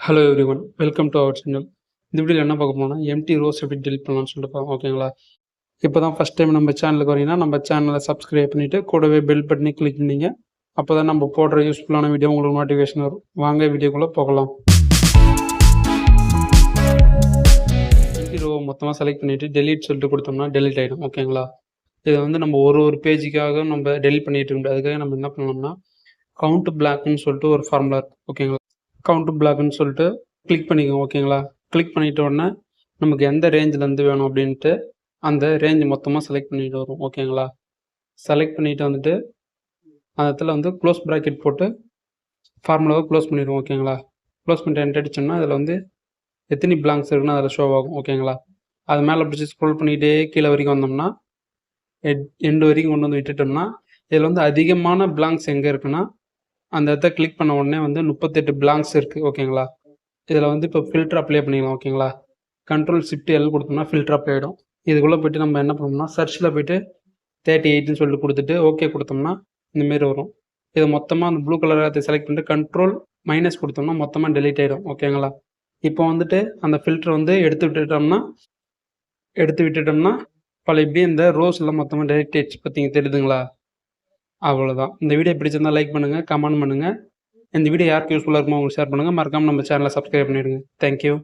Hello everyone welcome to our channel இந்த வீடியோவில் என்ன பார்க்க போனால் எம்டி ரோஸ் எப்படி டெலிட் பண்ணலாம்னு சொல்லிட்டு பார்ப்போம் ஓகேங்களா இப்போ தான் ஃபஸ்ட் டைம் நம்ம சேனலுக்கு வரீங்கன்னா நம்ம சேனலை சப்ஸ்கிரைப் பண்ணிவிட்டு கூடவே பெல் பட்டனி கிளிக் பண்ணிங்க. அப்போ தான் நம்ம போடுற யூஸ்ஃபுல்லான வீடியோ உங்களுக்கு நோட்டிஃபிகேஷன் வரும். வாங்க வீடியோக்குள்ளே போகலாம். எம்டி ரோவை மொத்தமாக செலக்ட் பண்ணிவிட்டு டெலிட் சொல்லிட்டு கொடுத்தோம்னா டெலிட் ஆகிடும் ஓகேங்களா இதை வந்து நம்ம ஒரு ஒரு பேஜுக்காக நம்ம டெலிட் பண்ணிட்டு இருக்க முடியாது. அதுக்காக நம்ம என்ன பண்ணோம்னா கவுண்ட் பிளாக்னு சொல்லிட்டு ஒரு ஃபார்முலா இருக்குது ஓகேங்களா கவுண்ட் பிளாக்னு சொல்லிட்டு கிளிக் பண்ணிக்கோங்க ஓகேங்களா கிளிக் பண்ணிட்ட உடனே நமக்கு எந்த ரேஞ்சிலேருந்து வேணும் அப்படின்ட்டு அந்த ரேஞ்ச் மொத்தமாக செலக்ட் பண்ணிட்டு வரும் ஓகேங்களா செலக்ட் பண்ணிட்டு வந்துட்டு அந்த இடத்துல வந்து க்ளோஸ் ப்ராக்கெட் போட்டு ஃபார்முலாவை க்ளோஸ் பண்ணிடுவோம் ஓகேங்களா க்ளோஸ் பண்ணிட்டு என்ட் அடிச்சோம்னா அதில் வந்து எத்தனை பிளாங்க்ஸ் இருக்குன்னு அதில் ஷோ ஆகும் ஓகேங்களா அது மேலே பிடிச்சி ஸ்க்ரோல் பண்ணிகிட்டே கீழே வரைக்கும் வந்தோம்னா எட் எண்டு வரைக்கும் கொண்டு வந்து விட்டுட்டோம்னா இதில் வந்து அதிகமான பிளாங்க்ஸ் எங்கே இருக்குன்னா அந்த இடத்த கிளிக் பண்ண உடனே வந்து முப்பத்தெட்டு பிளாங்க்ஸ் இருக்குது ஓகேங்களா இதில் வந்து இப்போ ஃபில்டர் அப்ளை பண்ணிக்கலாம் ஓகேங்களா கண்ட்ரோல் ஷிஃப்ட் எல் கொடுத்தோம்னா ஃபில்டர் அப்ளை ஆகிடும் இதுக்குள்ளே போயிட்டு நம்ம என்ன பண்ணோம்னா சர்ச்சில் போய்ட்டு தேர்ட்டி எயிட்னு சொல்லிட்டு கொடுத்துட்டு ஓகே கொடுத்தோம்னா இந்தமாரி வரும். இதை மொத்தமாக அந்த ப்ளூ கலர் அதை செலக்ட் பண்ணிட்டு கண்ட்ரோல் மைனஸ் கொடுத்தோம்னா மொத்தமாக டெலீட் ஆகிடும் ஓகேங்களா இப்போ வந்துட்டு அந்த ஃபில்டர் வந்து எடுத்து விட்டுட்டோம்னா எடுத்து விட்டுட்டோம்னா பல இப்படி இந்த ரோஸ் எல்லாம் மொத்தமாக டெலிட் ஆயிடுச்சு பார்த்தீங்க தெரியுதுங்களா? அவ்வளோதான் இந்த வீடியோ பிடிச்சிருந்தால் லைக் பண்ணுங்கள் கமெண்ட் பண்ணுங்கள் இந்த வீடியோ யாருக்கு யூஸ்ஃபுல்லாக இருக்குமோ உங்களுக்கு ஷேர் பண்ணுங்கள் மறக்காமல் நம்ம சேனலை சப்ஸ்கிரைப் பண்ணிவிடுங்க தேங்க்யூ